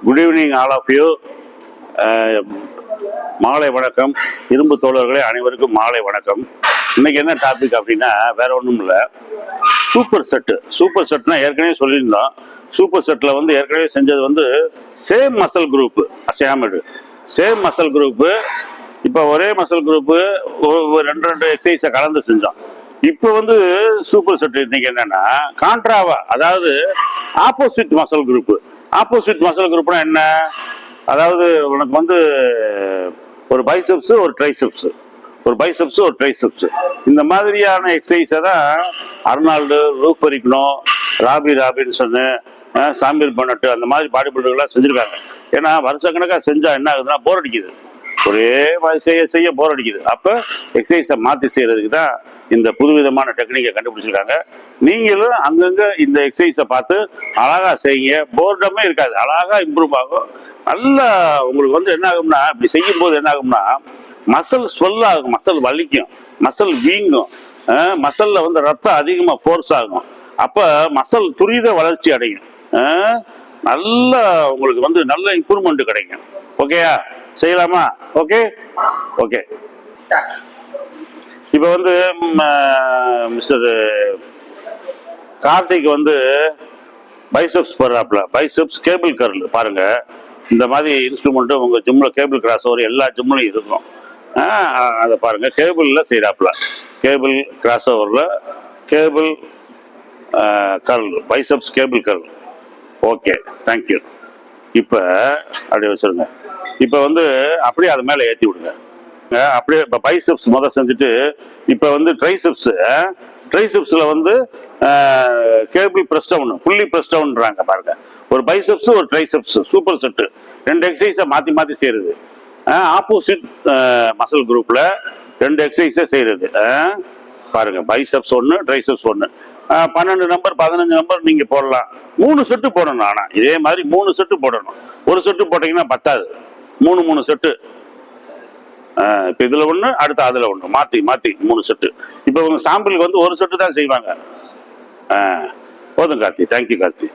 Good evening all of you மாலை வணக்கம். இரும்பு தோழர்களே அனைவருக்கும் மாலை வணக்கம். இன்னைக்கு என்ன டாபிக் அப்படின்னா வேற ஒன்றும் இல்லை. சூப்பர் செட்டு சூப்பர் செட்னா ஏற்கனவே சொல்லியிருந்தோம். சூப்பர் செட்டில் வந்து ஏற்கனவே செஞ்சது வந்து சேம் மசல் குரூப்பு அசையாமடு சேம் மசல் குரூப்பு இப்போ ஒரே மசல் குரூப்பு ரெண்டு ரெண்டு எக்ஸசைஸை கலந்து செஞ்சோம். இப்போ வந்து சூப்பர் செட் இன்னைக்கு என்னன்னா கான்ட்ராவா அதாவது opposite muscle group opposite muscle குரூப்னா என்ன? அதாவது உனக்கு வந்து ஒரு பைசப்ஸ் ஒரு ட்ரைசப்ஸ் ஒரு பைசப்ஸ் ஒரு ட்ரைசப்ஸ் இந்த மாதிரியான எக்ஸசைஸை தான் அர்னால்டு ரூப் ராபி ராபின்சனு அஹ், சாம்பியல் பண்ணட்டு அந்த மாதிரி பாடி பில்டர்லாம் செஞ்சுருக்காங்க. ஏன்னா வருஷக்கணக்காக செஞ்சால் என்ன ஆகுதுன்னா போர் அடிக்குது. ஒரே மாதிரி செய்ய செய்ய போர் அடிக்குது. அப்போ எக்ஸசைஸை மாற்றி செய்யறதுக்கு தான் இந்த புதுவிதமான டெக்னிக்கை கண்டுபிடிச்சிருக்காங்க. நீங்களும் அங்கங்கே இந்த எக்ஸசைஸை பார்த்து அழகாக செய்யுங்க. போர்டமே இருக்காது. அழகாக இம்ப்ரூவ் ஆகும். நல்லா உங்களுக்கு வந்து என்ன ஆகும்னா இப்படி செய்யும்போது என்ன ஆகும்னா மசல் ஸ்வெல் ஆகும். மசல் வலிக்கும். மசல் வீங்கும். மசலில் வந்து ரத்தம் அதிகமாக ஃபோர்ஸ் ஆகும். அப்போ மசல் துரித வளர்ச்சி அடையும். நல்ல உங்களுக்கு வந்து நல்ல இம்ப்ரூவ்மெண்ட் கிடைக்கும். ஓகேயா செய்யலாமா? ஓகே ஓகே இப்போ வந்து மிஸ்டர் கார்த்திக் வந்து பைசப்ஸ் போடுறாப்புல. பைசப்ஸ் கேபிள் கர்ல் பாருங்க. இந்த மாதிரி இன்ஸ்ட்ருமெண்ட்டும் உங்கள் ஜிம்மில் கேபிள் கிராஸ் ஓவர் எல்லா ஜிம்லையும் இருக்கும். ஆ, அதை பாருங்க. கேபிளில் செய்கிறாப்புல கேபிள் கிராஸ் ஓவரில் cable curl biceps cable curl okay thank you இப்போ அப்படியே வச்சுருங்க. இப்போ வந்து அப்படியே அது மேலே ஏற்றி விடுங்க. அப்படியே இப்போ பைசெப்ஸ் முதல் செஞ்சுட்டு இப்போ வந்து ட்ரைசெப்ஸு ட்ரைசெப்ஸில் வந்து கேபிள் ப்ரெஸ் டவுன் புள்ளி ப்ரெஸ் டவுன்றாங்க பாருங்க. ஒரு பைசெப்ஸ் ஒரு ட்ரைசெப்ஸ் சூப்பர் செட்டு ரெண்டு எக்ஸசைஸை மாற்றி மாற்றி செய்கிறது ஆப்போசிட் மசில் குரூப்பில் ரெண்டு எக்ஸசைஸை செய்கிறது பாருங்க பைசெப்ஸ் ஒன்று ட்ரைசெப்ஸ் ஒன்று பன்னெண்டு நம்பர் பதினஞ்சு நம்பர் நீங்கள் போடலாம். மூணு செட்டு போடணும் ஆனால் இதே மாதிரி மூணு செட்டு போடணும். ஒரு செட்டு போட்டிங்கன்னா பத்தாது. மூணு மூணு செட்டு. இப்போ இதில் ஒன்று அடுத்து அதில் ஒன்று மாற்றி மாற்றி மூணு செட்டு. இப்போ உங்கள் சாம்பிளுக்கு வந்து ஒரு செட்டு தான் செய்வாங்க. ஆ, போதும் கார்த்தி. தேங்க்யூ கார்த்தி.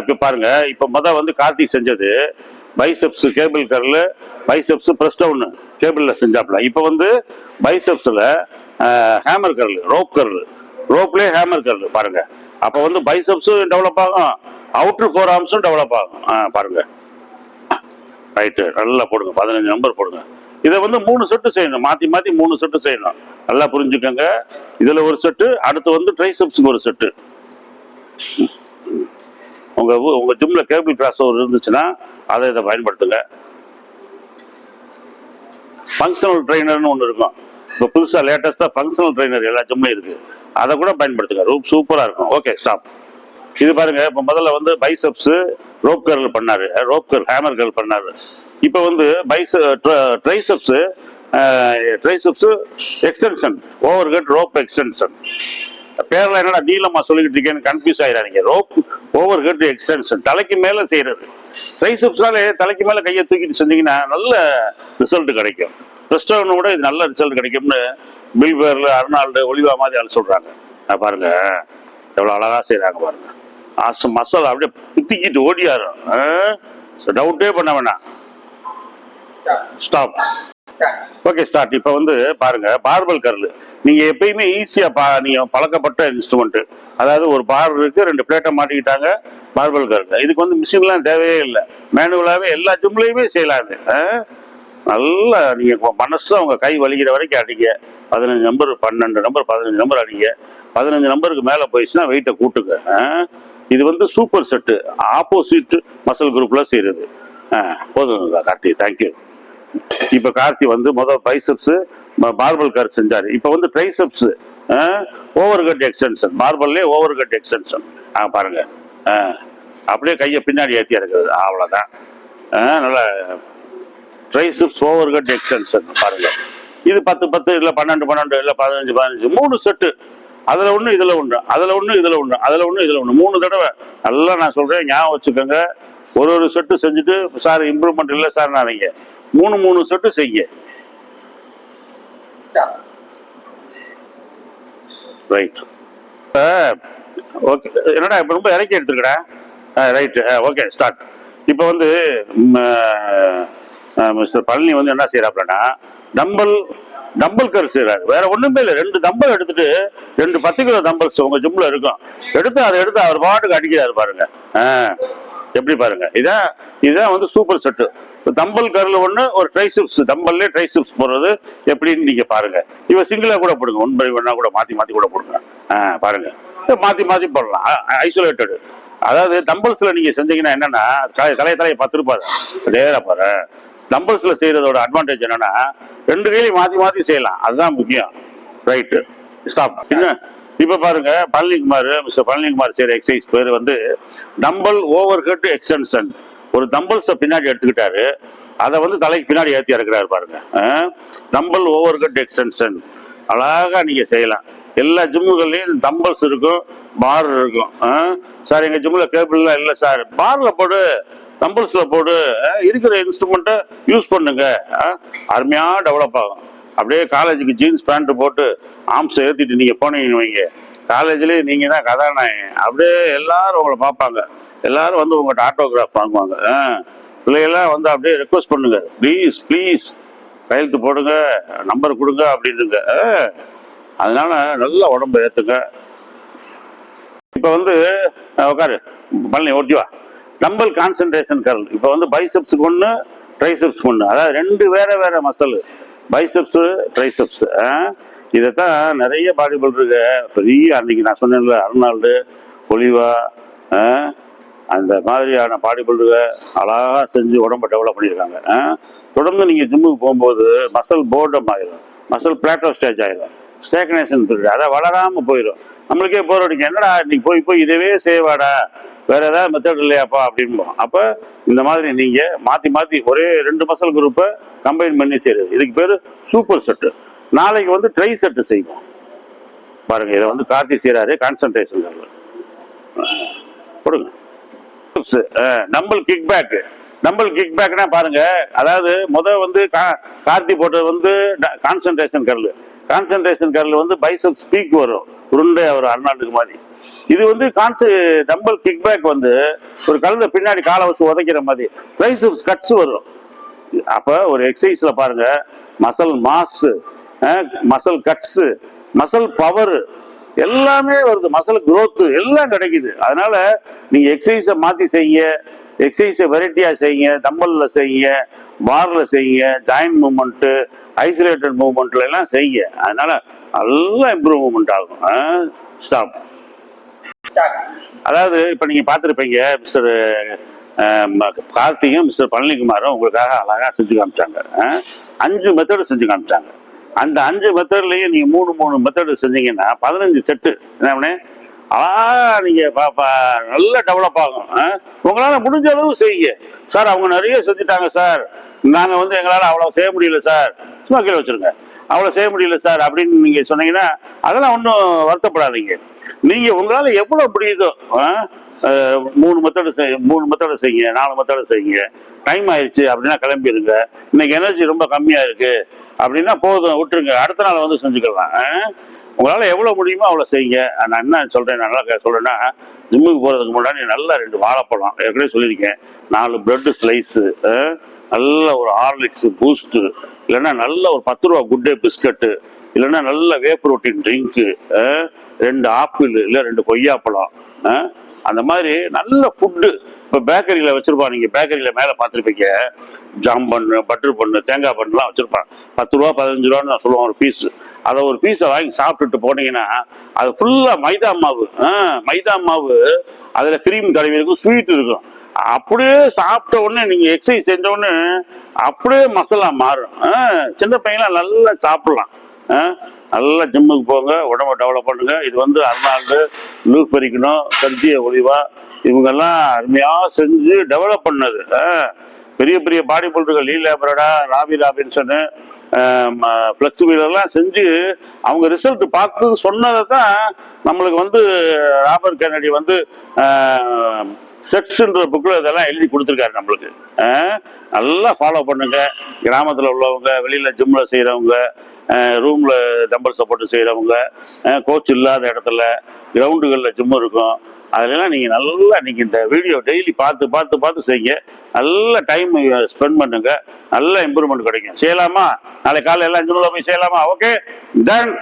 இப்போ பாருங்க. இப்போ மொதல் வந்து கார்த்தி செஞ்சது biceps cable curl biceps press down கேபிளில் செஞ்சாப்ல. இப்போ வந்து பைசெப்ஸில் ஹேமர் கரல் ரோப் கரல் ரோப்லேயே ஹேமர் கல் பாருங்க. அப்போ வந்து பைசெப்ஸும் டெவலப் ஆகும். அவுட்ரு ஃபோர் ஆர்ம்ஸும் டெவலப் ஆகும். ஆ, பாருங்க. ரைட்டு நல்லா போடுங்க. பதினஞ்சு நம்பர் போடுங்க. இதை வந்து மூணு செட்டு செய்யணும். மாற்றி மாற்றி மூணு செட்டு செய்யணும். நல்லா புரிஞ்சுக்கோங்க. இதில் ஒரு செட்டு அடுத்து வந்து ட்ரைசப்ஸுக்கு ஒரு செட்டு உங்கள் உங்கள் ஜிம்மில் கேபிள் கிராஸ் ஓவர் இருந்துச்சுன்னா அதை இதை பயன்படுத்துங்க. ஃபங்க்ஷனல் ட்ரைனர்னு ஒன்று இருக்கும். இப்போ புதுசாக லேட்டஸ்ட்டாக ஃபங்க்ஷனல் ட்ரைனர் எல்லா ஜிம்லையும் இருக்குது அதை கூட பயன்படுத்துங்க ரூப் சூப்பராக இருக்கும். ஓகே ஸ்டாப் இது பாருங்க இப்போ முதல்ல வந்து பைசப்ஸ் ரோப் கர்ல் பண்ணாரு. ரோப் கர்ல் ஹேமர் கர்ல் பண்ணாரு. இப்போ வந்து பைஸ் triceps triceps extension over cut rope extension பேரில் என்னடா நீளமாக சொல்லிக்கிட்டு இருக்கேன்னு கன்ஃபியூஸ் ஆயிடாதீங்க. ரோப் ஓவர் ஹெட் எக்ஸ்டென்ஷன் தலைக்கு மேலே செய்யறது. ட்ரைசெப்ஸ்னாலே தலைக்கு மேல கையை தூக்கிட்டு செஞ்சீங்கன்னா நல்ல ரிசல்ட் கிடைக்கும். ரெஸ்டாரண்ட் விட இது நல்ல ரிசல்ட் கிடைக்கும்னு பில்பேர்ல அர்னால்டு ஒலிவா மாதிரி ஆள் சொல்றாங்க. பாருங்க. எவ்வளவு அழகா செய்யறாங்க பாருங்க. ஆசு மசாலா அப்படியே பித்திக்கிட்டு ஓடியாரும். டவுட்டே பண்ண வேணாம். ஸ்டாப் ஓகே ஸ்டார்ட் இப்போ வந்து பாருங்க பார்பல் கரல் நீங்க எப்பயுமே ஈஸியா பா நீங்க பழக்கப்பட்ட இன்ஸ்ட்ருமெண்ட் அதாவது ஒரு பார் இருக்கு ரெண்டு பிளேட்டை மாட்டிக்கிட்டாங்க பார்பல் கரல் இதுக்கு வந்து மிஷின்லாம் தேவையே இல்லை. மேனுவலாவே எல்லா ஜிம்லையுமே செய்யலாம் இது. நல்லா நீங்கள் மனசு அவங்க கை வலிக்கிற வரைக்கும் அடிங்க. பதினஞ்சு நம்பர் பன்னெண்டு நம்பர் பதினஞ்சு நம்பர் அடிங்க. பதினஞ்சு நம்பருக்கு மேலே போயிடுச்சுன்னா வெயிட்டை கூட்டுங்க. ஆ? இது வந்து சூப்பர் செட்டு ஆப்போசிட் மசல் குரூப்பில் செய்கிறது ஆ, போதும் கார்த்தி தேங்க்யூ இப்போ கார்த்தி வந்து முதல் பைசப்ஸு பார்பல் கார் செஞ்சார். இப்போ வந்து ட்ரைசப்ஸு ஓவர் கட் எக்ஸ்டென்ஷன் பார்பல்லே ஓவர் கட் எக்ஸ்டென்ஷன் ஆ பாருங்கள் ஆ, அப்படியே கையை பின்னாடி ஏத்தி இருக்குது அவ்வளோதான் ஆ, நல்லா ட்ரைசிப்ஸ் ஓவர் கட் எக்ஸ்டென்ஷன் பாருங்க. இது பத்து பத்து இல்லை பன்னெண்டு பன்னெண்டு இல்லை பதினஞ்சு பதினஞ்சு. மூணு செட்டு அதில் ஒன்று இதில் ஒன்று அதில் ஒன்று இதில் ஒன்று அதில் ஒன்று இதில் ஒன்று மூணு தடவை. நல்லா நான் சொல்கிறேன் ஞாபகம் வச்சுக்கோங்க. ஒரு ஒரு செட்டு செஞ்சுட்டு சார் இம்ப்ரூவ்மெண்ட் இல்லை சார் நாளைங்க மூணு மூணு செட்டு செய்ய ரைட் ஓகே. என்னடா இப்போ ரொம்ப இறக்கி எடுத்துருக்கடா? ரைட்டு ஓகே ஸ்டார்ட் இப்போ வந்து மிஸ்டர் பழனி வந்து என்ன செய்யறாப்லன்னா டம்பல் டம்பல் கர் செய்யறாரு வேற ஒண்ணுமே இல்லை ரெண்டு தம்பல் எடுத்துட்டு ரெண்டு பத்து கிலோ டம்பல்ஸ் உங்க ஜிம்ல இருக்கும். எடுத்து அதை எடுத்து அவர் பாட்டுக்கு அடிக்கிறாரு பாருங்க. ஆ, எப்படி பாருங்க. இதான் இதான் வந்து சூப்பர் செட்டு. தம்பல் கருல ஒண்ணு ஒரு ட்ரைசிப்ஸ் தம்பல்லே ட்ரைசிப்ஸ் போடுறது எப்படின்னு நீங்க பாருங்க. இவ சிங்கிளா கூட போடுங்க. ஒன் பை ஒன்னா கூட மாத்தி மாத்தி கூட போடுங்க. ஆ, பாருங்க. மாத்தி மாத்தி போடலாம். ஐசோலேட்டடு அதாவது தம்பல்ஸ்ல நீங்க செஞ்சீங்கன்னா என்னன்னா தலை தலையை தலையை ரூபாய் நேரா பாரு. டம்பல்ஸில் செய்கிறதோட அட்வான்டேஜ் என்னென்னா ரெண்டு கையிலையும் மாற்றி மாற்றி செய்யலாம். அதுதான் முக்கியம். ரைட்டு ஸ்டாப் என்ன? இப்போ பாருங்க பழனிக்குமார் மிஸ்டர் பழனிக்குமார் செய்கிற எக்ஸசைஸ் பேர் வந்து டம்பல் ஓவர் ஹெட் எக்ஸ்டென்ஷன் ஒரு டம்பல்ஸை பின்னாடி எடுத்துக்கிட்டாரு. அதை வந்து தலைக்கு பின்னாடி ஏற்றி இறக்குறாரு பாருங்க. டம்பல் ஓவர் ஹெட் எக்ஸ்டென்ஷன் அழகாக நீங்கள் செய்யலாம். எல்லா ஜிம்முகள்லையும் டம்பல்ஸ் இருக்கும் பார் இருக்கும். ஆ? சார் எங்கள் ஜிம்மில் கேபிள்லாம் இல்லை சார். பார்ல போடு. தம்பல்ஸ்ல போடு ஆ, இருக்கிற இன்ஸ்ட்ருமெண்ட்டை யூஸ் பண்ணுங்க. ஆ? டெவலப் ஆகும். அப்படியே காலேஜுக்கு ஜீன்ஸ் பேண்ட்டு போட்டு ஆம்ஸ் ஏற்றிட்டு நீங்கள் போனீங்கன்னு வைங்க. காலேஜ்லேயே நீங்கள் தான் கதாநாயகன். அப்படியே எல்லாரும் உங்களை பார்ப்பாங்க. எல்லாரும் வந்து உங்கள்கிட்ட ஆட்டோகிராஃப் வாங்குவாங்க. ஆ. பிள்ளைகள்லாம் வந்து அப்படியே ரெக்வஸ்ட் பண்ணுங்க. ப்ளீஸ் ப்ளீஸ் கையெழுத்து போடுங்க நம்பர் கொடுங்க அப்படின்னுங்க. ஆ. அதனால நல்ல உடம்பு ஏற்றுங்க இப்போ வந்து உட்காரு. பழனி ஓட்டி வா. டம்பல் கான்சென்ட்ரேஷன் கர்ல் இப்போ வந்து பைசெப்ஸுக்கு ஒன்று ட்ரைசப்ஸ்க்கு ஒன்று அதாவது ரெண்டு வேற வேற மசல் பைசெப்ஸு ட்ரைசெப்ஸ் இதைத்தான் நிறைய பாடி பில்டருக்கு பெரிய அன்னைக்கு நான் சொன்னேன்ல அர்னால்டு ஒலிவா அந்த மாதிரியான பாடி பில்டருங்க அழகாக செஞ்சு உடம்ப டெவலப் பண்ணியிருக்காங்க. தொடர்ந்து நீங்கள் ஜிம்முக்கு போகும்போது மசல் போர்டம் ஆயிரும். மசல் பிளாட்டோ ஸ்டேஜ் ஆயிரும். ஸ்டேக்னேஷன் பீரியட் அதை வளராமல் போயிடும் நம்மளுக்கே போர் அடிக்கும். என்னடா இன்னைக்கு போய் போய் இதவே செய்வாடா? வேற ஏதாவது மெத்தட் இல்லையாப்பா அப்படின்போம். அப்போ இந்த மாதிரி நீங்கள் மாற்றி மாற்றி ஒரே ரெண்டு மசல் குரூப்பை கம்பைன் பண்ணி செய்யறது. இதுக்கு பேர் சூப்பர் செட்டு நாளைக்கு வந்து ட்ரை செட்டு செய்வோம். பாருங்க இதை வந்து கார்த்தி செய்கிறாரு கான்சன்ட்ரேஷன் கொடுங்க. நம்பல் கிக் பேக்கு டம்பிள் கிக் பேக்னா பாருங்க. அதாவது முத வந்து கா- கார்த்தி போட்டது வந்து கான்சன்ட்ரேஷன் கர்ல் கான்சன்ட்ரேஷன் கர்ல் வந்து பைசப் ஸ்பீக் வரும். உருண்டை அவர் அருணாண்டுக்கு மாதிரி. இது வந்து கான்ச டம்பிள் கிக் பேக் வந்து ஒரு கழுத பின்னாடி காலை வச்சு உதைக்கிற மாதிரி. ட்ரைசப்ஸ் கட்ஸ் வரும். அப்போ ஒரு எக்ஸசைஸில் பாருங்க. Muscle mass muscle cuts muscle power எல்லாமே வருது. மசல் குரோத்து எல்லாம் கிடைக்குது. அதனால நீங்க எக்ஸசைஸை மாத்தி செய்யுங்க. எக்ஸசைஸை வெரைட்டியா செய்யுங்க. தம்பல்ல செய்யுங்க. பார்ல செய்யுங்க. ஜாயின் மூமெண்ட்டு ஐசோலேட்டட் மூமெண்ட்ல எல்லாம் செய்யுங்க. அதனால நல்லா இம்ப்ரூவ்மெண்ட் ஆகும். ஸ்டாப் அதாவது இப்ப நீங்க பார்த்துருப்பீங்க மிஸ்டர் கார்த்தியும் மிஸ்டர் பழனிக்குமாரும் உங்களுக்காக அழகா செஞ்சு காமிச்சாங்க. அஞ்சு மெத்தடு செஞ்சு காமிச்சாங்க. அந்த அஞ்சு மெத்தட்லையும் நீங்கள் மூணு மூணு மெத்தடு செஞ்சீங்கன்னா பதினஞ்சு செட்டு. என்ன பண்ணு? அழகா நீங்கள் பா- பா- நல்லா டெவலப் ஆகும். உங்களால் முடிஞ்ச அளவு செய்யுங்க. சார் அவங்க நிறைய செஞ்சுட்டாங்க சார். நாங்கள் வந்து எங்களால் அவ்வளோ செய்ய முடியல சார். சும்மா கீழே வச்சிருங்க. அவ்வளோ செய்ய முடியல சார் அப்படின்னு நீங்கள் சொன்னீங்கன்னா அதெல்லாம் ஒன்றும் வருத்தப்படாதீங்க. நீங்கள் உங்களால் எவ்வளோ முடியுதோ ஆ, மூணு மெத்தடு செய் மூணு மெத்தடு செய்யுங்க நாலு மெத்தடு செய்யுங்க. டைம் ஆயிடுச்சு அப்படின்னா கிளம்பிடுங்க இன்னைக்கு எனர்ஜி ரொம்ப கம்மியாக இருக்குது அப்படின்னா போதும் விட்டுருங்க. அடுத்த நாள் வந்து செஞ்சுக்கலாம். ஆ? எவ்வளோ முடியுமோ அவ்வளோ செய்யுங்க. நான் என்ன சொல்கிறேன் நல்லா சொல்கிறேன்னா ஜிம்முக்கு போகிறதுக்கு முன்னாடி நல்லா ரெண்டு வாழைப்பழம் ஏற்கனவே சொல்லியிருக்கேன். நாலு பிரெட் ஸ்லைஸு நல்ல ஒரு ஹார்லிக்ஸு பூஸ்ட்டு இல்லைன்னா நல்ல ஒரு பத்து ரூபா குட் டே பிஸ்கட்டு இல்லைன்னா நல்ல வே புரோட்டீன் ட்ரிங்க்கு ரெண்டு ஆப்பிள் இல்லை ரெண்டு கொய்யாப்பழம் அந்த மாதிரி நல்ல ஃபுட்டு இப்போ பேக்கரியில் வச்சுருப்பான் நீங்கள் பேக்கரியில் மேலே பார்த்துருப்பீங்க. ஜாம் பண்ணு பட்டர் பண்ணு தேங்காய் பண்ணுலாம் வச்சுருப்பான் பத்து ரூபா பதினஞ்சு ரூபான்னு நான் சொல்லுவேன் ஒரு பீஸ் அதை ஒரு பீஸை வாங்கி சாப்பிட்டுட்டு போனீங்கன்னா அது ஃபுல்லாக மைதா மாவு ஆ, மைதா மாவு அதில் கிரீம் தடவி இருக்கும் ஸ்வீட் இருக்கும். அப்படியே சாப்பிட்ட உடனே நீங்கள் எக்ஸசைஸ் செஞ்ச உடனே அப்படியே மசாலா மாறும். ஆ, சின்ன பையன்லாம் நல்லா சாப்பிட்லாம். நல்லா ஜிம்முக்கு போங்க உடம்ப டெவலப் பண்ணுங்க. இது வந்து அர்னால்டு லூக் பறிக்கணும் சந்திய ஒளிவா. இவங்கெல்லாம் அருமையாக செஞ்சு டெவலப் பண்ணது. ஆ, பெரிய பெரிய பாடி பில்டர்கள் லீ லேபரடா ராபி ராபின்சனு ஃப்ளெக்ஸிபிலெல்லாம் செஞ்சு அவங்க ரிசல்ட் பார்த்து சொன்னதை தான் நம்மளுக்கு வந்து ராபர்ட் கேனடி வந்து செட்ஸ்ன்ற புக்கில் இதெல்லாம் எழுதி கொடுத்துருக்காரு நம்மளுக்கு. நல்லா ஃபாலோ பண்ணுங்க. கிராமத்தில் உள்ளவங்க வெளியில் ஜிம்மில் செய்கிறவங்க ரூமில் டம்பல் சப்போர்ட் செய்கிறவங்க கோச் இல்லாத இடத்துல கிரவுண்டுகளில் ஜிம் இருக்கும். அதெல்லாம் நீங்கள் நல்லா நீங்கள் இந்த வீடியோ டெய்லி பார்த்து பார்த்து பார்த்து செய்யுங்க. நல்ல டைம் ஸ்பெண்ட் பண்ணுங்க. நல்ல இம்ப்ரூவ்மெண்ட் கிடைக்கும். செய்யலாமா? நாளை காலையில் எல்லாம் அஞ்சு போய் செய்யலாமா? Okay then